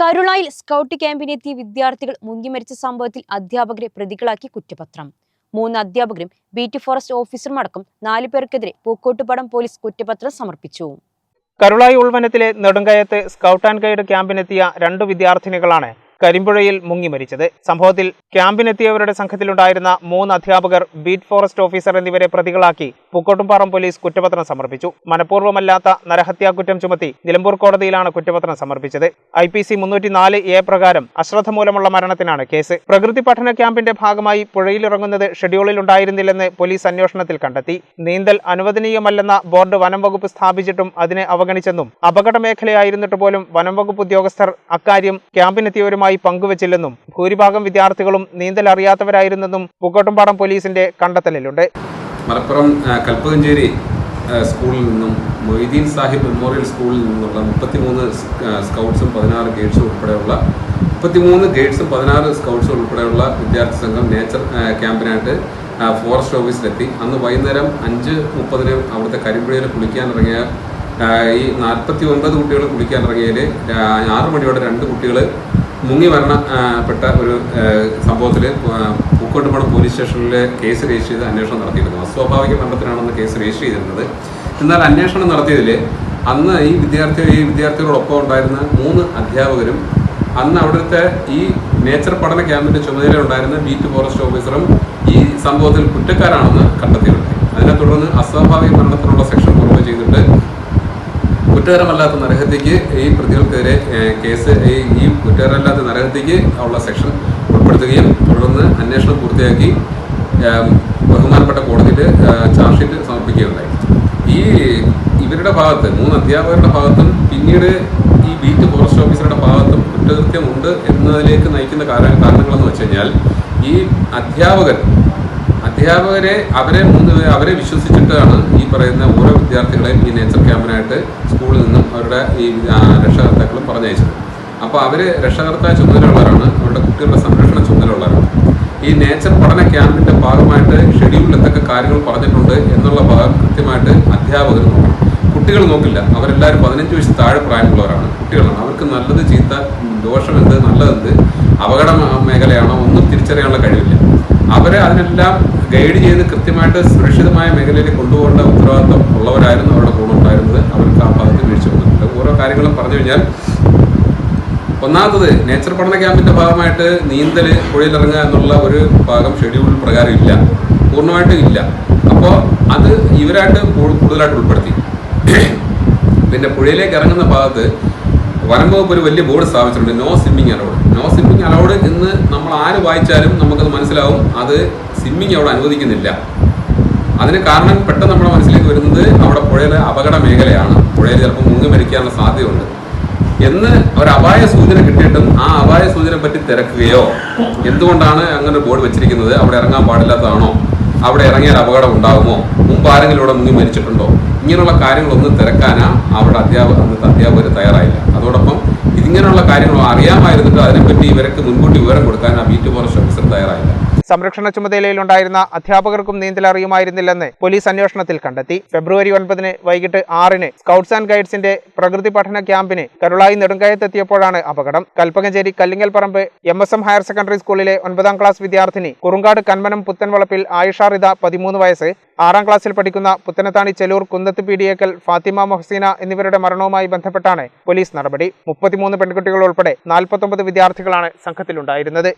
കരുളായിൽ scout ക്യാമ്പിനെത്തിയ വിദ്യാർത്ഥികൾ മുങ്ങിമരിച്ച സംഭവത്തിൽ അധ്യാപകരെ പ്രതികളാക്കി കുറ്റപത്രം. മൂന്ന് അധ്യാപകരും ബീറ്റ് ഫോറസ്റ്റ് ഓഫീസറുമടക്കം നാലു പേർക്കെതിരെ പൂക്കോട്ടുപടം പോലീസ് കുറ്റപത്രം സമർപ്പിച്ചു. കരുളായി ഉൾവനത്തിലെ നെടുങ്കയത്ത് സ്കൗട്ട് ആൻഡ് ഗൈഡ് ക്യാമ്പിനെത്തിയ രണ്ടു വിദ്യാർത്ഥിനികളാണ് കരിമ്പുഴയിൽ മുങ്ങി മരിച്ചത്. സംഭവത്തിൽ ക്യാമ്പിനെത്തിയവരുടെ സംഘത്തിലുണ്ടായിരുന്ന മൂന്ന് അധ്യാപകർ ബീറ്റ് ഫോറസ്റ്റ് ഓഫീസർ എന്നിവരെ പ്രതികളാക്കി പൂക്കോട്ടുംപാറം പോലീസ് കുറ്റപത്രം സമർപ്പിച്ചു. മനഃപൂർവമല്ലാത്ത നരഹത്യാക്കുറ്റം ചുമത്തി നിലമ്പൂർ കോടതിയിലാണ് കുറ്റപത്രം സമർപ്പിച്ചത്. ഐ പി സി മുന്നൂറ്റിനാല് എ പ്രകാരം അശ്രദ്ധ മൂലമുള്ള മരണത്തിനാണ് കേസ്. പ്രകൃതി പഠന ക്യാമ്പിന്റെ ഭാഗമായി പുഴയിലിറങ്ങുന്നത് ഷെഡ്യൂളിൽ ഉണ്ടായിരുന്നില്ലെന്ന് പോലീസ് അന്വേഷണത്തിൽ കണ്ടെത്തി. നീന്തൽ അനുവദനീയമല്ലെന്ന ബോർഡ് വനം വകുപ്പ് സ്ഥാപിച്ചിട്ടും അതിനെ അവഗണിച്ചെന്നും അപകട മേഖലയായിരുന്നിട്ട് പോലും വനം വകുപ്പ് ഉദ്യോഗസ്ഥർ അക്കാര്യം ക്യാമ്പിനെത്തിയവരുമായി പങ്കുവച്ചില്ലെന്നും ഭൂരിഭാഗം വിദ്യാർത്ഥികളും നീന്തൽ അറിയാത്തവരായിരുന്നെന്നും പൂക്കോട്ടുംപാടം പോലീസിന്റെ കണ്ടെത്തലിലുണ്ട്. മലപ്പുറം കൽപ്പകഞ്ചേരി സ്കൂളിൽ നിന്നും മൊയ്തീൻ സാഹിബ് മെമ്മോറിയൽ സ്കൂളിൽ നിന്നുള്ള മുപ്പത്തിമൂന്ന് സ്കൗട്ട്സും പതിനാറ് ഗേഡ്സും ഉൾപ്പെടെയുള്ള മുപ്പത്തിമൂന്ന് ഗൈഡ്സും പതിനാറ് സ്കൗട്ട്സും ഉൾപ്പെടെയുള്ള വിദ്യാർത്ഥി സംഘം നേച്ചർ ക്യാമ്പിനായിട്ട് ഫോറസ്റ്റ് ഓഫീസിലെത്തി. അന്ന് വൈകുന്നേരം അഞ്ച് മുപ്പതിന് അവിടുത്തെ കരിമ്പുഴയിൽ കുളിക്കാനിറങ്ങിയ ഈ നാൽപ്പത്തി ഒൻപത് കുട്ടികൾ കുളിക്കാനിറങ്ങിയതിൽ ആറ് മണിയോടെ രണ്ട് കുട്ടികൾ മുങ്ങി മരണപ്പെട്ട ഒരു സംഭവത്തിൽ പൂക്കോട്ടുപടം പോലീസ് സ്റ്റേഷനിൽ കേസ് രജിസ്റ്റർ ചെയ്ത് അന്വേഷണം നടത്തിയിരുന്നു. അസ്വാഭാവിക മരണത്തിനാണെന്ന് കേസ് രജിസ്റ്റർ ചെയ്തിരുന്നത്. എന്നാൽ അന്വേഷണം നടത്തിയതിൽ അന്ന് ഈ വിദ്യാർത്ഥി ഈ വിദ്യാർത്ഥികളോടൊപ്പം ഉണ്ടായിരുന്ന മൂന്ന് അധ്യാപകരും അന്ന് അവിടുത്തെ ഈ നേച്ചർ പഠന ക്യാമ്പിന്റെ ചുമതല ഉണ്ടായിരുന്ന ബീറ്റ് ഫോറസ്റ്റ് ഓഫീസറും ഈ സംഭവത്തിൽ കുറ്റക്കാരാണെന്ന് കണ്ടെത്തിയിട്ടുണ്ട്. അതിനെ തുടർന്ന് അസ്വാഭാവിക മരണത്തിനുള്ള കുറ്റകരമല്ലാത്ത നരഹത്യക്ക് ഈ പ്രതികൾക്കെതിരെ കേസ് ഈ കുറ്റകരമല്ലാത്ത നരഹത്യക്ക് ഉള്ള സെക്ഷൻ ഉൾപ്പെടുത്തുകയും തുടർന്ന് അന്വേഷണം പൂർത്തിയാക്കി ബഹുമാനപ്പെട്ട കോടതിയിൽ ചാർജ് ഷീറ്റ് സമർപ്പിക്കുകയുണ്ടായി. ഈ ഇവരുടെ ഭാഗത്ത് മൂന്ന് അധ്യാപകരുടെ ഭാഗത്തും പിന്നീട് ഈ ബീറ്റ് ഫോറസ്റ്റ് ഓഫീസറുടെ ഭാഗത്തും കുറ്റകൃത്യമുണ്ട് എന്നതിലേക്ക് നയിക്കുന്ന കാര- കാരണങ്ങളെന്ന് വെച്ച് കഴിഞ്ഞാൽ ഈ അധ്യാപകർ അധ്യാപകരെ അവരെ മൂന്ന് അവരെ വിശ്വസിച്ചിട്ടാണ് ഈ പറയുന്ന ഓരോ വിദ്യാർത്ഥികളെയും ഈ നേച്ചർ ക്യാമ്പിനായിട്ട് സ്കൂളിൽ നിന്നും അവരുടെ ഈ രക്ഷകർത്താക്കളും പറഞ്ഞയച്ചത്. അപ്പോൾ അവർ രക്ഷകർത്താ ചുമതലയുള്ളവരാണ് അവരുടെ കുട്ടികളുടെ സംരക്ഷണ ചുമതലയുള്ളവരാണ്. ഈ നേച്ചർ പഠന ക്യാമ്പിന്റെ ഭാഗമായിട്ട് ഷെഡ്യൂളിൽ എന്തൊക്കെ കാര്യങ്ങൾ പറഞ്ഞിട്ടുണ്ട് എന്നുള്ള ഭാഗം കൃത്യമായിട്ട് അധ്യാപകർ നോക്കണം. കുട്ടികൾ നോക്കില്ല. അവരെല്ലാവരും പതിനഞ്ച് വയസ്സ് താഴെ പ്രായമുള്ളവരാണ്. കുട്ടികളാണ്. അവർക്ക് നല്ലത് ചീത്ത ദോഷം ദോഷമെന്ത് നല്ലതെന്ത് അപകട മേഖലയാണോ ഒന്നും തിരിച്ചറിയാനുള്ള കഴിവില്ല. അവരെ അതിനെല്ലാം ഗൈഡ് ചെയ്ത് കൃത്യമായിട്ട് സുരക്ഷിതമായ മേഖലയിൽ കൊണ്ടുപോകേണ്ട ഉത്തരവാദിത്വം ഉള്ളവരായിരുന്നു അവരുടെ കൂടെ ഉണ്ടായിരുന്നത് അവർക്ക് ആ ഭാഗത്ത് വീഴ്ച വന്നിട്ടുണ്ട് ഓരോ കാര്യങ്ങളും പറഞ്ഞു കഴിഞ്ഞാൽ ഒന്നാമത്തത് നേച്ചർ പഠന ക്യാമ്പിന്റെ ഭാഗമായിട്ട് നീന്തൽ പുഴയിലിറങ്ങുക എന്നുള്ള ഒരു ഭാഗം ഷെഡ്യൂൾ പ്രകാരം ഇല്ല. പൂർണമായിട്ടും ഇല്ല. അപ്പോൾ അത് ഇവരായിട്ട് കൂടുതലായിട്ട് ഉൾപ്പെടുത്തി. പിന്നെ പുഴയിലേക്ക് ഇറങ്ങുന്ന ഭാഗത്ത് വനം വകുപ്പ് ഒരു വലിയ ബോർഡ് സ്ഥാപിച്ചിട്ടുണ്ട്. No swimming allowed no swimming allowed എന്ന് നമ്മൾ ആര് വായിച്ചാലും നമുക്കത് മനസ്സിലാവും. അത് സ്വിമ്മിങ് അവിടെ അനുവദിക്കുന്നില്ല. അതിന് കാരണം പെട്ടെന്ന് നമ്മുടെ മനസ്സിലേക്ക് വരുന്നത് അവിടെ പുഴയിലെ അപകട മേഖലയാണ്. പുഴയിൽ ചിലപ്പോൾ മുങ്ങി മരിക്കാനുള്ള സാധ്യതയുണ്ട്. എന്ന് ഒരു അപായ സൂചന കിട്ടിയിട്ടും ആ അപായ സൂചന പറ്റി തിരക്കുകയോ? എന്തുകൊണ്ടാണ് അങ്ങനെ ബോർഡ് വെച്ചിരിക്കുന്നത്? അവിടെ ഇറങ്ങാൻ പാടില്ലാത്തതാണോ? അവിടെ ഇറങ്ങിയാൽ അപകടം ഉണ്ടാകുമോ? മുമ്പ് ആരെങ്കിലും ഇവിടെ മുങ്ങി മരിച്ചിട്ടുണ്ടോ? ഇങ്ങനെയുള്ള കാര്യങ്ങളൊന്നും തിരക്കാനാ അവിടെ അധ്യാപക അന്നത്തെ അധ്യാപകർ തയ്യാറായില്ല. അതോടൊപ്പം ഇതിങ്ങനെയുള്ള കാര്യങ്ങൾ അറിയാമായിരുന്നിട്ട് അതിനെപ്പറ്റി ഇവർക്ക് മുൻകൂട്ടി വിവരം കൊടുക്കാൻ ആ ബീറ്റ് ഫോറസ്റ്റ് ഓഫീസർ തയ്യാറായില്ല. സംരക്ഷണ ചുമതലയിലുണ്ടായിരുന്ന അധ്യാപകർക്കും നീന്തൽ അറിയുമായിരുന്നില്ലെന്ന് പോലീസ് അന്വേഷണത്തിൽ കണ്ടെത്തി. ഫെബ്രുവരി ഒൻപതിന് വൈകിട്ട് ആറിന് സ്കൗട്ട്സ് ആൻഡ് ഗൈഡ്സിന്റെ പ്രകൃതി പഠന ക്യാമ്പിന് കരുളായി നെടുങ്കയത്തെത്തിയപ്പോഴാണ് അപകടം. കൽപ്പകഞ്ചേരി കല്ലിങ്ങൽ പറമ്പ് M S M higher secondary സ്കൂളിലെ ഒൻപതാം ക്ലാസ് വിദ്യാർത്ഥിനി കുറുങ്കാട് കന്മനം പുത്തൻവളപ്പിൽ ആയിഷ റിത പതിമൂന്ന് വയസ്സ് ആറാം ക്ലാസ്സിൽ പഠിക്കുന്ന പുത്തനത്താണി ചെലൂർ കുന്നത്ത് പീഡിയേക്കൽ ഫാത്തിമ മൊഹസീന എന്നിവരുടെ മരണവുമായി ബന്ധപ്പെട്ടാണ് പോലീസ് നടപടി. മുപ്പത്തിമൂന്ന് പെൺകുട്ടികൾ ഉൾപ്പെടെ നാൽപ്പത്തൊമ്പത് വിദ്യാർത്ഥികളാണ് സംഘത്തിലുണ്ടായിരുന്നത്.